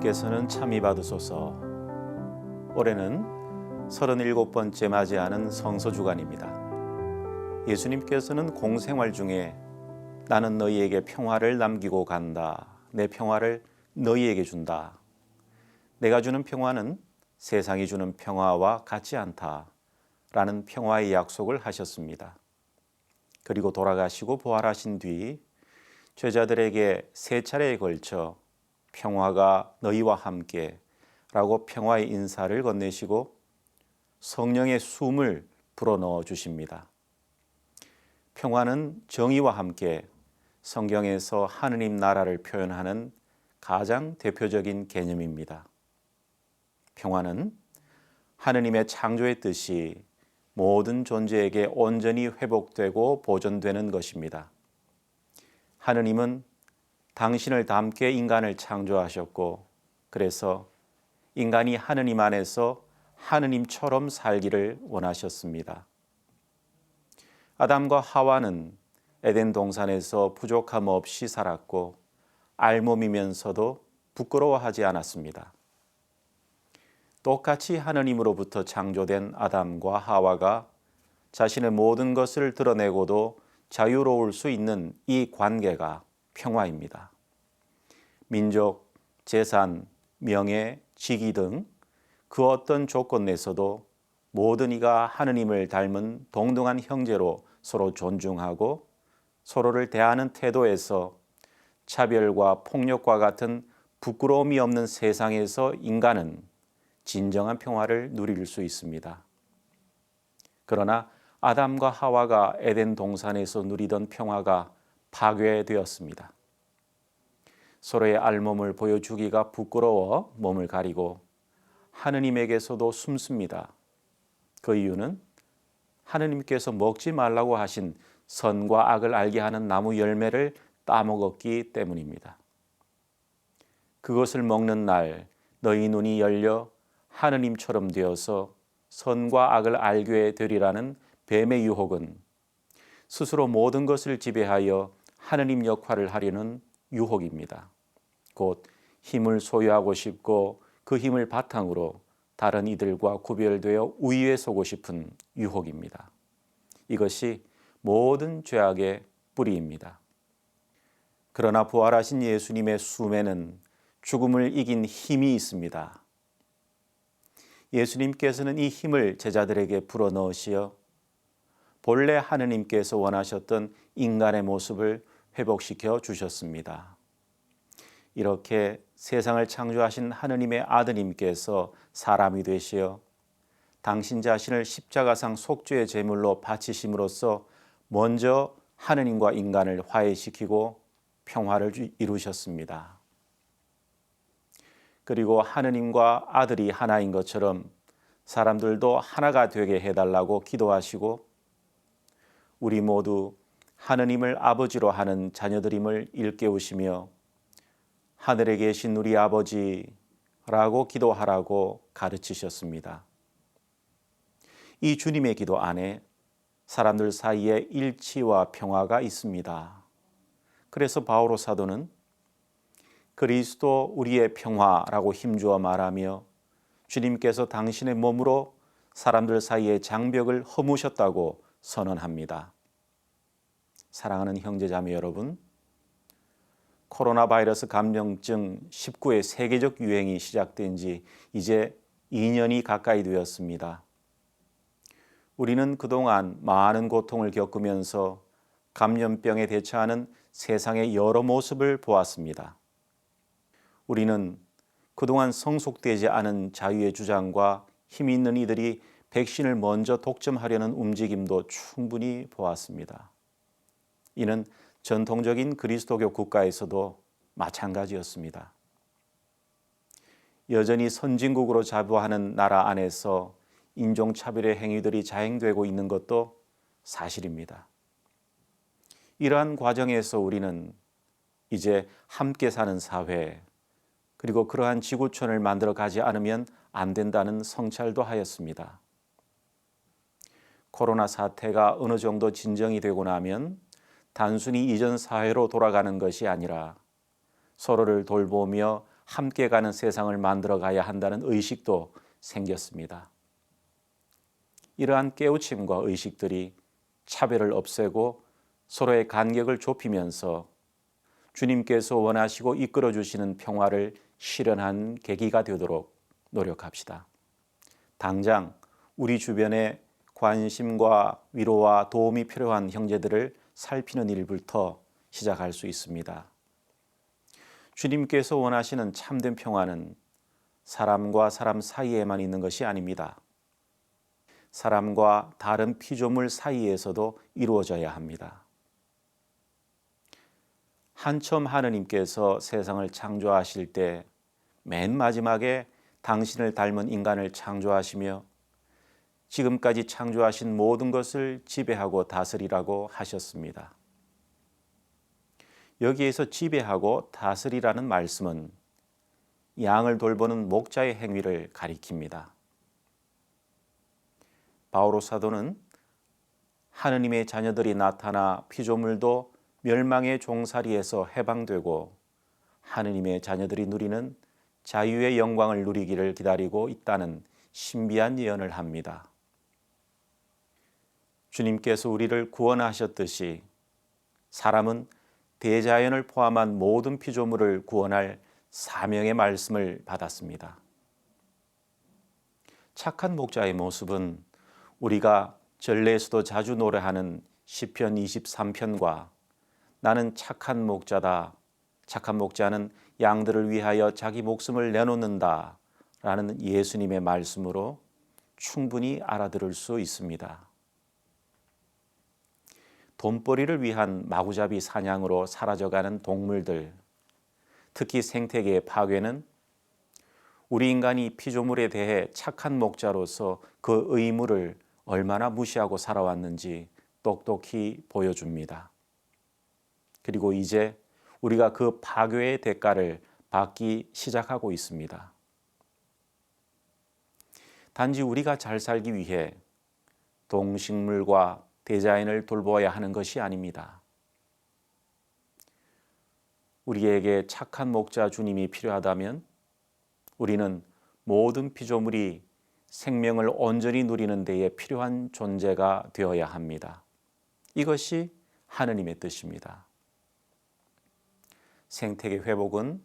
하나님께서는 참이 받으소서. 올해는 37번째 맞이하는 성서 주간입니다. 예수님께서는 공생활 중에 나는 너희에게 평화를 남기고 간다. 내 평화를 너희에게 준다. 내가 주는 평화는 세상이 주는 평화와 같지 않다. 라는 평화의 약속을 하셨습니다. 그리고 돌아가시고 부활하신 뒤 제자들에게 세 차례에 걸쳐 평화가 너희와 함께 라고 평화의 인사를 건네시고 성령의 숨을 불어넣어 주십니다. 평화는 정의와 함께 성경에서 하느님 나라를 표현하는 가장 대표적인 개념입니다. 평화는 하느님의 창조의 뜻이 모든 존재에게 온전히 회복되고 보존되는 것입니다. 하느님은 당신을 닮게 인간을 창조하셨고 그래서 인간이 하느님 안에서 하느님처럼 살기를 원하셨습니다. 아담과 하와는 에덴 동산에서 부족함 없이 살았고 알몸이면서도 부끄러워하지 않았습니다. 똑같이 하느님으로부터 창조된 아담과 하와가 자신의 모든 것을 드러내고도 자유로울 수 있는 이 관계가 평화입니다. 민족, 재산, 명예, 직위 등 그 어떤 조건 내에서도 모든 이가 하느님을 닮은 동등한 형제로 서로 존중하고 서로를 대하는 태도에서 차별과 폭력과 같은 부끄러움이 없는 세상에서 인간은 진정한 평화를 누릴 수 있습니다. 그러나 아담과 하와가 에덴 동산에서 누리던 평화가 파괴되었습니다. 서로의 알몸을 보여주기가 부끄러워 몸을 가리고 하느님에게서도 숨습니다. 그 이유는 하느님께서 먹지 말라고 하신 선과 악을 알게 하는 나무 열매를 따먹었기 때문입니다. 그것을 먹는 날 너희 눈이 열려 하느님처럼 되어서 선과 악을 알게 되리라는 뱀의 유혹은 스스로 모든 것을 지배하여 하느님 역할을 하려는 유혹입니다. 곧 힘을 소유하고 싶고 그 힘을 바탕으로 다른 이들과 구별되어 우위에 서고 싶은 유혹입니다. 이것이 모든 죄악의 뿌리입니다. 그러나 부활하신 예수님의 숨에는 죽음을 이긴 힘이 있습니다. 예수님께서는 이 힘을 제자들에게 불어넣으시어 본래 하느님께서 원하셨던 인간의 모습을 회복시켜 주셨습니다. 이렇게 세상을 창조하신 하느님의 아드님께서 사람이 되시어 당신 자신을 십자가상 속죄의 제물로 바치심으로써 먼저 하느님과 인간을 화해시키고 평화를 이루셨습니다. 그리고 하느님과 아들이 하나인 것처럼 사람들도 하나가 되게 해달라고 기도하시고 우리 모두 하느님을 아버지로 하는 자녀들임을 일깨우시며 하늘에 계신 우리 아버지라고 기도하라고 가르치셨습니다. 이 주님의 기도 안에 사람들 사이에 일치와 평화가 있습니다. 그래서 바오로 사도는 그리스도 우리의 평화라고 힘주어 말하며 주님께서 당신의 몸으로 사람들 사이의 장벽을 허무셨다고 선언합니다. 사랑하는 형제자매 여러분, 코로나 바이러스 감염증 19의 세계적 유행이 시작된 지 이제 2년이 가까이 되었습니다. 우리는 그동안 많은 고통을 겪으면서 감염병에 대처하는 세상의 여러 모습을 보았습니다. 우리는 그동안 성숙되지 않은 자유의 주장과 힘 있는 이들이 백신을 먼저 독점하려는 움직임도 충분히 보았습니다. 이는 전통적인 그리스도교 국가에서도 마찬가지였습니다. 여전히 선진국으로 자부하는 나라 안에서 인종차별의 행위들이 자행되고 있는 것도 사실입니다. 이러한 과정에서 우리는 이제 함께 사는 사회, 그리고 그러한 지구촌을 만들어 가지 않으면 안 된다는 성찰도 하였습니다. 코로나 사태가 어느 정도 진정이 되고 나면 단순히 이전 사회로 돌아가는 것이 아니라 서로를 돌보며 함께 가는 세상을 만들어 가야 한다는 의식도 생겼습니다. 이러한 깨우침과 의식들이 차별을 없애고 서로의 간격을 좁히면서 주님께서 원하시고 이끌어 주시는 평화를 실현한 계기가 되도록 노력합시다. 당장 우리 주변에 관심과 위로와 도움이 필요한 형제들을 살피는 일부터 시작할 수 있습니다. 주님께서 원하시는 참된 평화는 사람과 사람 사이에만 있는 것이 아닙니다. 사람과 다른 피조물 사이에서도 이루어져야 합니다. 한첨 하느님께서 세상을 창조하실 때 맨 마지막에 당신을 닮은 인간을 창조하시며 지금까지 창조하신 모든 것을 지배하고 다스리라고 하셨습니다. 여기에서 지배하고 다스리라는 말씀은 양을 돌보는 목자의 행위를 가리킵니다. 바오로 사도는 하느님의 자녀들이 나타나 피조물도 멸망의 종살이에서 해방되고 하느님의 자녀들이 누리는 자유의 영광을 누리기를 기다리고 있다는 신비한 예언을 합니다. 주님께서 우리를 구원하셨듯이 사람은 대자연을 포함한 모든 피조물을 구원할 사명의 말씀을 받았습니다. 착한 목자의 모습은 우리가 전례에서도 자주 노래하는 시편 23편과 나는 착한 목자다. 착한 목자는 양들을 위하여 자기 목숨을 내놓는다. 라는 예수님의 말씀으로 충분히 알아들을 수 있습니다. 돈벌이를 위한 마구잡이 사냥으로 사라져가는 동물들, 특히 생태계의 파괴는 우리 인간이 피조물에 대해 착한 목자로서 그 의무를 얼마나 무시하고 살아왔는지 똑똑히 보여줍니다. 그리고 이제 우리가 그 파괴의 대가를 받기 시작하고 있습니다. 단지 우리가 잘 살기 위해 동식물과 대자연을 돌보아야 하는 것이 아닙니다. 우리에게 착한 목자 주님이 필요하다면 우리는 모든 피조물이 생명을 온전히 누리는 데에 필요한 존재가 되어야 합니다. 이것이 하느님의 뜻입니다. 생태계 회복은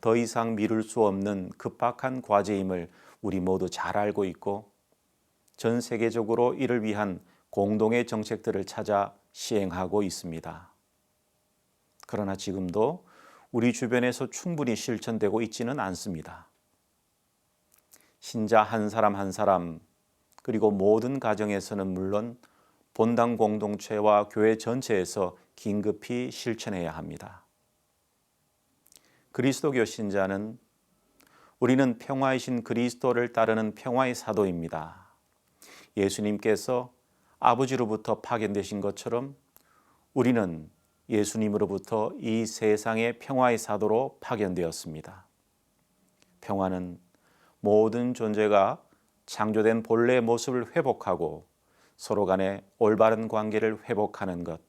더 이상 미룰 수 없는 급박한 과제임을 우리 모두 잘 알고 있고 전 세계적으로 이를 위한 공동의 정책들을 찾아 시행하고 있습니다. 그러나 지금도 우리 주변에서 충분히 실천되고 있지는 않습니다. 신자 한 사람 한 사람 그리고 모든 가정에서는 물론 본당 공동체와 교회 전체에서 긴급히 실천해야 합니다. 그리스도교 신자는 우리는 평화이신 그리스도를 따르는 평화의 사도입니다. 예수님께서 아버지로부터 파견되신 것처럼 우리는 예수님으로부터 이 세상의 평화의 사도로 파견되었습니다. 평화는 모든 존재가 창조된 본래의 모습을 회복하고 서로 간의 올바른 관계를 회복하는 것,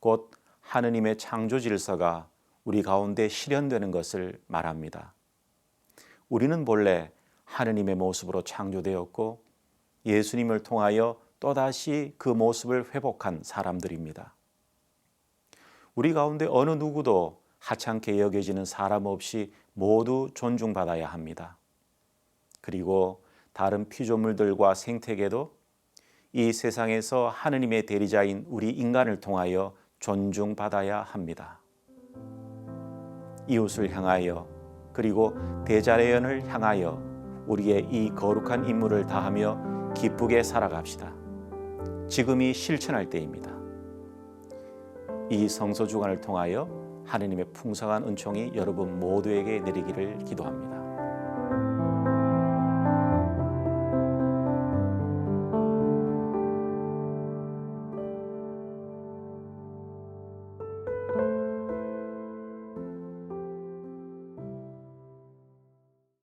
곧 하느님의 창조 질서가 우리 가운데 실현되는 것을 말합니다. 우리는 본래 하느님의 모습으로 창조되었고 예수님을 통하여 또다시 그 모습을 회복한 사람들입니다. 우리 가운데 어느 누구도 하찮게 여겨지는 사람 없이 모두 존중받아야 합니다. 그리고 다른 피조물들과 생태계도 이 세상에서 하느님의 대리자인 우리 인간을 통하여 존중받아야 합니다. 이웃을 향하여 그리고 대자연을 향하여 우리의 이 거룩한 임무를 다하며 기쁘게 살아갑시다. 지금이 실천할 때입니다. 이 성서 주간을 통하여 하느님의 풍성한 은총이 여러분 모두에게 내리기를 기도합니다.